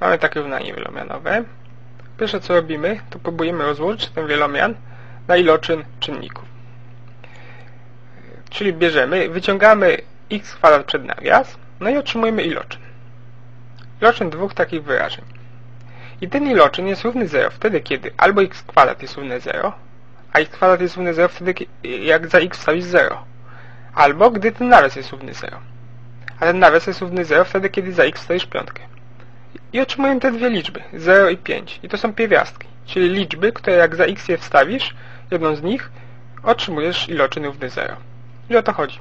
Mamy takie równanie wielomianowe. Pierwsze co robimy, to próbujemy rozłożyć ten wielomian na iloczyn czynników. Czyli bierzemy, wyciągamy x kwadrat przed nawias, no i otrzymujemy iloczyn. Iloczyn dwóch takich wyrażeń. I ten iloczyn jest równy 0 wtedy, kiedy albo x kwadrat jest równy 0, a x kwadrat jest równy 0 wtedy, jak za x wstawisz 0. Albo gdy ten nawias jest równy 0. A ten nawias jest równy 0 wtedy, kiedy za x wstawisz piątkę. I otrzymujemy te dwie liczby, 0 i 5. I to są pierwiastki, czyli liczby, które jak za x je wstawisz, jedną z nich, otrzymujesz iloczyn równy 0. I o to chodzi.